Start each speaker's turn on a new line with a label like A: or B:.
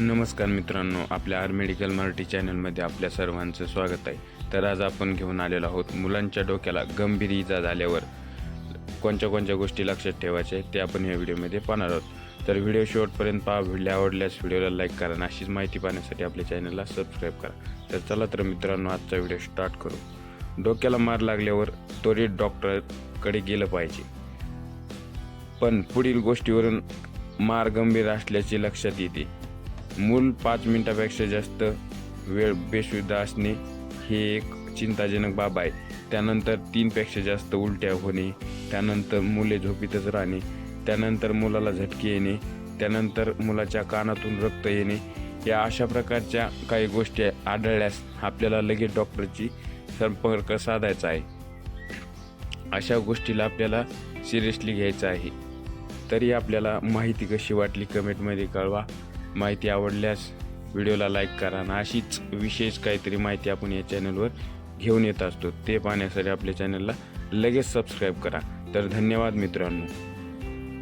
A: नमस्कार मित्रांनो आपल्या आर मेडिकल मराठी चॅनलमध्ये आपल्या सर्वांचं स्वागत आहे. तर आज आपण घेऊन आलेलो आहोत मुलांच्या डोक्याला गंभीर इजा झाल्यावर कोणत्या कोणत्या गोष्टी लक्षात ठेवायच्या आहेत ते आपण या व्हिडिओमध्ये पाहणार आहोत. तर व्हिडिओ शेवटपर्यंत पहा व्हिडिओ आवडल्यास व्हिडिओला लाईक करा आणि अशीच माहिती पाहण्यासाठी आपल्या चॅनलला सबस्क्राईब करा. तर चला तर मित्रांनो आजचा व्हिडिओ स्टार्ट करू. डोक्याला मार लागल्यावर त्वरित डॉक्टरकडे गेलं पाहिजे. पण पुढील गोष्टीवरून मार गंभीर असल्याचे लक्षात येते. मूल पाच मिनिटापेक्षा जास्त वेळ बेशुद्ध असणे हे एक चिंताजनक बाब आहे. त्यानंतर तीनपेक्षा जास्त उलट्या होणे त्यानंतर मुले झोपीतच राहणे त्यानंतर मुलाला झटके येणे त्यानंतर मुलाच्या कानातून रक्त येणे या अशा प्रकारच्या काही गोष्टी आढळल्यास आपल्याला लगेच डॉक्टरची संपर्क साधायचा आहे. अशा गोष्टीला आपल्याला सिरियसली घ्यायचं आहे. तरी आपल्याला माहिती कशी वाटली कमेंटमध्ये कळवा. माहिती आवडल्यास व्हिडिओला लाईक करा आणि अशीच विशेष काहीतरी माहिती आपण या चॅनलवर घेऊन येत असतो. ते पाहण्यासाठी आपल्या चॅनलला लगेच सबस्क्राईब करा. तर धन्यवाद मित्रांनो.